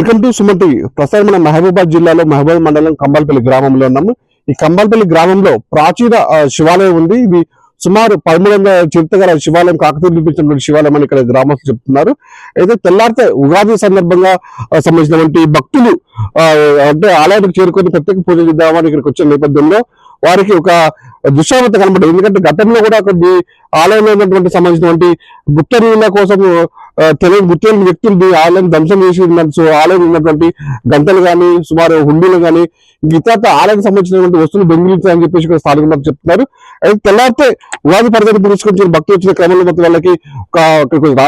Welcome to Suman TV ప్రస్తుతం మన మహబూబాద్ జిల్లాలో మహబూబ్ మండలం కంబాలపల్లి గ్రామంలో ఉన్నాము. ఈ కంబాలపల్లి గ్రామంలో ప్రాచీన శివాలయం ఉంది. ఇది సుమారు పదమూడు వందల చరిత్ర గల శివాలయం కాకతీయ నిర్మించినటువంటి శివాలయం అని ఇక్కడ గ్రామస్తులు చెప్తున్నారు. అయితే తెల్లారితే ఉగాది సందర్భంగా సంబంధించినటువంటి భక్తులు అంటే ఆలయానికి చేరుకొని ప్రత్యేక పూజ చేద్దామని ఇక్కడికి వచ్చిన నేపథ్యంలో వారికి ఒక దుశ్శావత కనబడింది ఎందుకంటే గతంలో కూడా కొన్ని ఆలయంలో ఉన్నటువంటి సంబంధించినటువంటి గుప్త నీళ్ళ కోసం తెలియని గుర్తులేని వ్యక్తులు ఆలయం ధ్వంసం చేసి ఉన్నట్టు సో ఆలయం ఉన్నటువంటి గంటలు కానీ సుమారు హుండీలు కానీ ఇతర ఆలయానికి సంబంధించినటువంటి వస్తువులు దొంగిలించాలని చెప్పేసి ఇక్కడ స్థానిక చెప్తున్నారు. అయితే తెల్లారితే ఉగాది పరిధిని పురస్కరించిన భక్తులు వచ్చిన క్రమంలో మొత్తం వాళ్ళకి ఒక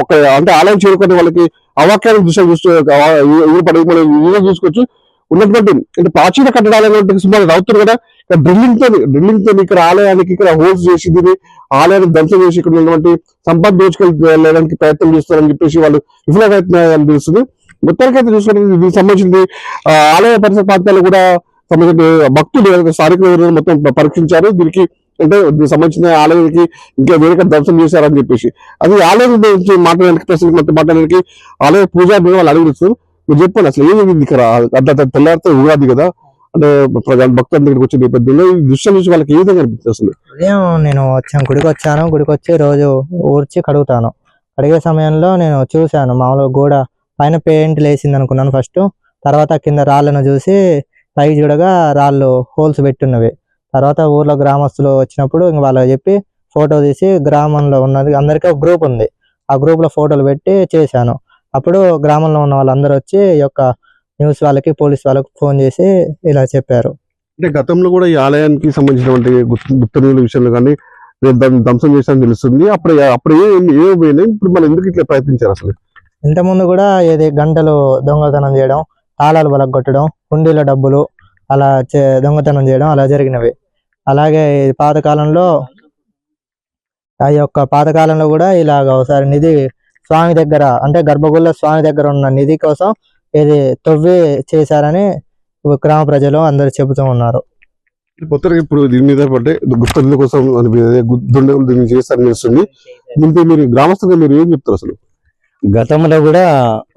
ఒక- అంటే ఆలయం చేరుకునే వాళ్ళకి అవాక్యాల దృశ్యం చూస్తూ ఊరు మనం చూసుకోవచ్చు. ఉన్నటువంటి అంటే ప్రాచీన కట్టడాలు సుమారు రావుతారు కదా ఇక్కడ డ్రిల్లింగ్తో డ్రిల్లింగ్తో ఇక్కడ ఆలయానికి ఇక్కడ హోల్స్ చేసి దీన్ని ఆలయాన్ని ధ్వంసం చేసి ఇక్కడ ఉన్నటువంటి సంపద దోచుకెళ్ళడానికి ప్రయత్నం చేస్తారని చెప్పేసి వాళ్ళు విఫలమవుతున్నాయని తెలుస్తుంది మొత్తానికి అయితే చూసుకుంటే దీనికి సంబంధించింది ఆ, ఆలయ పరిసర ప్రాంతాలు కూడా సంబంధించిన భక్తులు స్థానికులు మొత్తం పరీక్షించారు. దీనికి అంటే దీనికి సంబంధించిన ఆలయానికి ఇంకా వేరే దర్శనం చేశారని చెప్పేసి. అది ఆలయం గురించి మాట్లాడడానికి ప్రశ్నకి మాట్లాడడానికి ఆలయ పూజారి వాళ్ళు అడుగుతున్నారు. మీరు చెప్పండి అసలు ఏమి ఇక్కడ? అంటే తెల్లారితే ఉగాది కదా? అంటే ప్రజలు భక్తుల దగ్గరికి వచ్చే నేపథ్యంలో ఈ దృశ్యం చూసి వాళ్ళకి ఏ విధంగా అనిపిస్తుంది అసలు? ఉదయం నేను వచ్చాను గుడికి వచ్చాను గుడికి వచ్చి రోజు ఊడ్చి కడుగుతాను. కడిగే సమయంలో నేను చూశాను మామూలుగా గోడ పైన పెయింట్ లేసింది అనుకున్నాను ఫస్ట్. తర్వాత కింద రాళ్ళను చూసి పైకి చూడగా రాళ్ళు హోల్స్ పెట్టున్నవి. తర్వాత ఊర్లో గ్రామస్తులు వచ్చినప్పుడు ఇంక వాళ్ళకి చెప్పి ఫోటో తీసి గ్రామంలో ఉన్నది అందరికీ ఒక గ్రూప్ ఉంది. ఆ గ్రూప్లో ఫోటోలు పెట్టి చేశాను. అప్పుడు గ్రామంలో ఉన్న వాళ్ళందరూ వచ్చి ఈ యొక్క న్యూస్ వాళ్ళకి పోలీస్ వాళ్ళకి ఫోన్ చేసి ఇలా చెప్పారు. అంటే గతంలో కూడా ఈ ఆలయానికి సంబంధించినటువంటి గుప్త- గుప్త నిధుల విషయంలో కానీ ధ్వంసం చేశారని తెలుస్తుంది. అప్పుడు అప్పుడు ఏ ఏ పోయినాయి ఇప్పుడు మనం ఎందుకు ఇట్లా ప్రయత్నించారు అసలు? ఇంతకుముందు కూడా ఏది గంటలు దొంగతనం చేయడం తాళాలు బలగొట్టడం హుండీల డబ్బులు అలా దొంగతనం చేయడం అలా జరిగినవి. అలాగే పాతకాలంలో ఆ యొక్క పాతకాలంలో కూడా ఇలాగ ఒకసారి నిధి స్వామి దగ్గర అంటే గర్భగుళ్ళ స్వామి దగ్గర ఉన్న నిధి కోసం ఇది తవ్వి చేశారని గ్రామ ప్రజలు అందరు చెబుతూ ఉన్నారు. కొత్తగా ఇప్పుడు దీని మీద పట్టే గుప్త నిధుల కోసం దుండగులు దీన్ని చేస్తారని తెలుస్తుంది. దీంతో మీరు గ్రామస్తులుగా మీరు ఏం చెప్తారు అసలు? గతంలో కూడా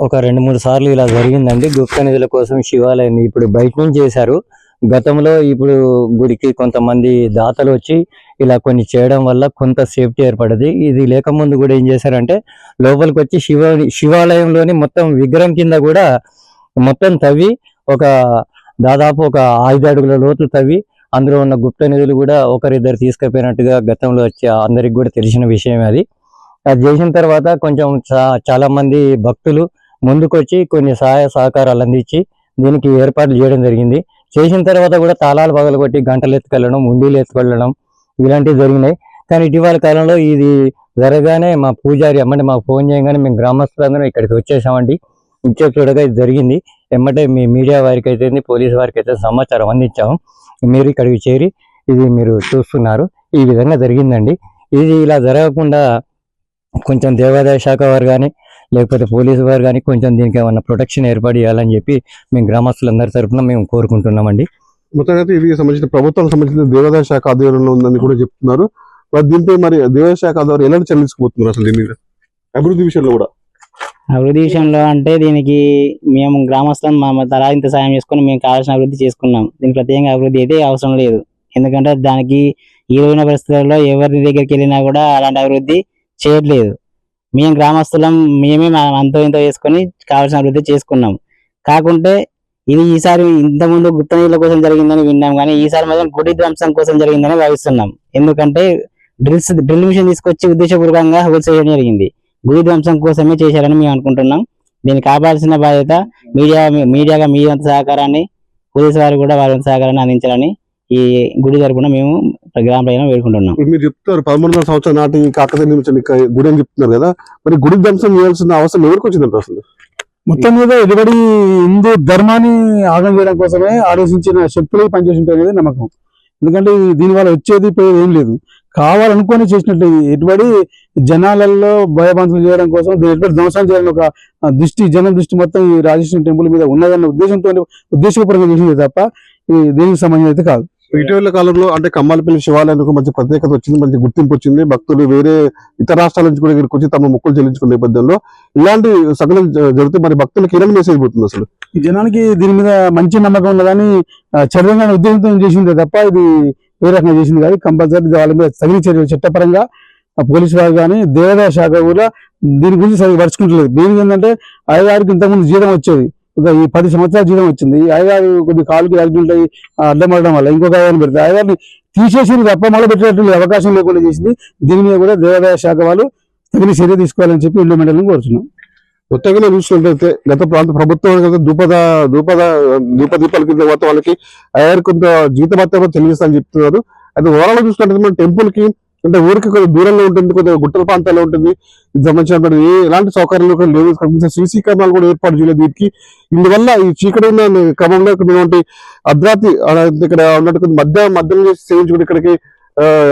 ఒక రెండు మూడు సార్లు ఇలా జరిగిందండి. గుప్త నిధుల కోసం శివాలయాన్ని ఇప్పుడు బయట నుంచి చేశారు. గతంలో ఇప్పుడు గుడికి కొంతమంది దాతలు వచ్చి ఇలా కొన్ని చేయడం వల్ల కొంత సేఫ్టీ ఏర్పడది. ఇది లేకముందు కూడా ఏం చేశారంటే లోపలికి వచ్చి శివ శివాలయంలోని మొత్తం విగ్రహం కింద కూడా మొత్తం తవ్వి ఒక దాదాపు ఒక ఐదు అడుగుల లోతు తవ్వి అందులో ఉన్న గుప్త నిధులు కూడా ఒకరిద్దరు తీసుకుపోయినట్టుగా గతంలో వచ్చి అందరికి కూడా తెలిసిన విషయం అది. అది చేసిన తర్వాత కొంచెం చాలా మంది భక్తులు ముందుకొచ్చి కొన్ని సహాయ సహకారాలు అందించి దీనికి ఏర్పాట్లు చేయడం జరిగింది. చేసిన తర్వాత కూడా తాళాలు పగలగొట్టి గంటలు ఎత్తుకెళ్ళడం ఉండీలు ఎత్తుకెళ్ళడం ఇలాంటివి జరిగినాయి. కానీ ఇటీవల కాలంలో ఇది జరగానే మా పూజారి ఎమ్మటి మాకు ఫోన్ చేయగానే మేము గ్రామస్తులందరం ఇక్కడికి వచ్చేసామండి. ఇచ్చే చూడగా ఇది జరిగింది. ఎమ్మటే మీ మీడియా వారికి అయితే పోలీస్ వారికి అయితే సమాచారం అందించాము. మీరు ఇక్కడికి చేరి ఇది మీరు చూస్తున్నారు. ఈ విధంగా జరిగిందండి. ఇది ఇలా జరగకుండా కొంచెం దేవాదాయ శాఖ వారు కానీ లేకపోతే పోలీసు వారు కానీ కొంచెం దీనికి ఏమన్నా ప్రొటెక్షన్ ఏర్పాటు చేయాలని చెప్పి మేము గ్రామస్తులందరి తరపున మేము కోరుకుంటున్నామండి. మొత్తం అయితే ఇది సంబంధించిన ప్రభుత్వానికి సంబంధించిన దేవాదాయ శాఖ ఆధ్వర్యంలో ఉందని కూడా చెప్తున్నారు. మరి దీంతో మరి దేవాదాయ శాఖ ఆధ్వర్యం ఎలాంటి చెల్లించుకుపోతున్నారు అసలు దీని మీద? అభివృద్ధి విషయంలో కూడా. అభివృద్ధి విషయంలో అంటే దీనికి మేము గ్రామస్తులం మా మా తలా ఇంత సాయం చేసుకొని మేము కావాల్సిన అభివృద్ధి చేసుకున్నాం. దీనికి ప్రత్యేకంగా అభివృద్ధి అయితే అవసరం లేదు. ఎందుకంటే దానికి ఈ రోజున పరిస్థితుల్లో ఎవరి దగ్గరికి వెళ్ళినా కూడా అలాంటి అభివృద్ధి చేయట్లేదు. మేము గ్రామస్తులం మేమే మా అంతో ఇంతో వేసుకొని కావాల్సిన అభివృద్ధి చేసుకున్నాం. కాకుంటే ఇది ఈసారి ఇంత ముందు గుప్త నీళ్ళ కోసం జరిగిందని విన్నాం కానీ ఈసారి మాత్రం గుడి ధ్వంసం కోసం జరిగిందని భావిస్తున్నాం. ఎందుకంటే డ్రిల్స్ డ్రిల్ మిషన్ తీసుకొచ్చి ఉద్దేశపూర్వకంగా హోల్స్ చేయడం జరిగింది. గుడి ధ్వంసం కోసమే చేశారని మేము అనుకుంటున్నాం. దీన్ని కాపాడాల్సిన బాధ్యత మీడియా మీడియాగా మీ వంత సహకారాన్ని పోలీసు వారు కూడా వారి వంతు సహకారాన్ని అందించాలని ఈ గుడి తరపున మేము గ్రామ ప్రజలను వేడుకుంటున్నాం. మీరు చెప్తారు పదమూడు వందల సంవత్సరాల నాటి కాకతీయ గుడి అని చెప్తున్నారు కదా మరి గుడి ధ్వంసం చేయాల్సిన అవసరం ఎవరికి వచ్చిందంట అసలు? మొత్తం మీద ఎదుబడి హిందూ ధర్మాన్ని ఆగం చేయడం కోసమే ఆలోచించిన శక్తులు పనిచేసి ఉంటాయి అనేది నమ్మకం. ఎందుకంటే ఇది దీనివల్ల వచ్చేది పోయేది ఏం లేదు. కావాలనుకొని చేసినట్టు ఇది. ఎటుబడి జనాలలో భయభంతులు చేయడం కోసం దీని ఎటుబడి ధ్వంసం చేయాలని ఒక దృష్టి జనం దృష్టి మొత్తం ఈ రాజేశ్వరం టెంపుల్ మీద ఉన్నదన్న ఉద్దేశంతో ఉద్దేశపూర్వకంగా చేసింది తప్ప దేనికి సంబంధించి అయితే కాదు. ఇటీవల కాలంలో అంటే కమ్మాలపల్లి శివాలయానికి మంచి ప్రత్యేకత వచ్చింది మంచి గుర్తింపు వచ్చింది. భక్తులు వేరే ఇతర రాష్ట్రాల నుంచి కూడా ఇక్కడికి వచ్చి తమ మొక్కులు చెల్లించుకునే నేపథ్యంలో ఇలాంటి సగలం జరుగుతూ మరి భక్తులకు ఏమైనా మెసేజ్ పోతుంది అసలు? ఈ జనానికి దీని మీద మంచి నమ్మకం ఉన్నదని ఆ, చర్యంగా ఉద్దేశంతో చేసిందే తప్ప ఇది ఏ రకంగా చేసింది కాదు. కంపల్సరీ వాళ్ళ మీద తగిన చర్యలు చట్టపరంగా పోలీసు వారు కానీ దేవాదాయ శాఖ కూడా దీని గురించి సరిగ్గా పరుచుకుంటలేదు మెయిన్ ఏంటంటే అయ్యగారికి ఇంతకుముందు జీతం వచ్చేది. ఒక ఈ పది సంవత్సరాల జీతం వచ్చింది. ఈ అయ్యగారు కొద్ది కాలుకి యాక్సిడెంట్ అయ్యి అడ్డం పడడం వల్ల ఇంకొక అయ్యాన్ని పెడితే అయ్యగారిని తీసేసింది తప్ప మళ్ళీ పెట్టేటువంటి అవకాశం లేకుండా చేసింది. దీని మీద కూడా దేవాదాయ శాఖ వాళ్ళు తగిన చర్య తీసుకోవాలని చెప్పి ఇల్లు మండలం కోరుతున్నాం మొత్తంగా చూసినట్లయితే గత ప్రాంత ప్రభుత్వం కదా దూపద దూపద దూప దీపాల కింద వాళ్ళకి అయ్యారు కొంత జీతభత్యం చెల్లిస్తా అని చెప్తున్నారు. అయితే ఓవరాల్ చూసినట్లయితే మన టెంపుల్కి అంటే ఊరికి కొంచెం దూరంలో ఉంటుంది కొంచెం గుట్టల ప్రాంతాల్లో ఉంటుంది. ఇది సంబంధించిన ఎలాంటి సౌకర్యాలు కూడా లేవు. కనిపించే సీసీ కెమెరాలు కూడా ఏర్పాటు చేయలేదు వీటికి. ఇందువల్ల ఈ చీకటి ఉన్న క్రమంలో ఇక్కడ అర్ధరాత్రి ఇక్కడ ఉన్నట్టు కొంచెం మధ్య మధ్యలో చేసి సేవించుకుని ఇక్కడికి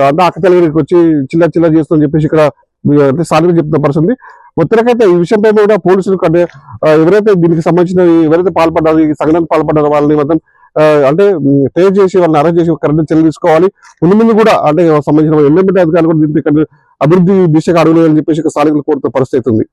అంతా అక్కతల ఇక్కడికి వచ్చి చిల్లర చిల్లర చేస్తుందని చెప్పేసి ఇక్కడ ఆ, అంటే స్థానికులు చెప్తున్న పరిస్థితి మొత్తానికైతే ఈ విషయంపై కూడా పోలీసులు అంటే ఎవరైతే దీనికి సంబంధించిన ఎవరైతే పాల్పడ్డారో ఈ సంఘటనకు పాల్పడ్డారో వాళ్ళని మొత్తం అంటే ట్రేస్ చేసి వాళ్ళని అరెస్ట్ చేసి కరెంట్ చర్యలు తీసుకోవాలి. ముందు ముందు కూడా అంటే సంబంధించిన ఎమ్మెల్యే అధికారులు కూడా దీనికి అభివృద్ధి దిశగా అడుగులు అని చెప్పేసి స్థానికులు కోరుతున్న పరిస్థితి ఉంది.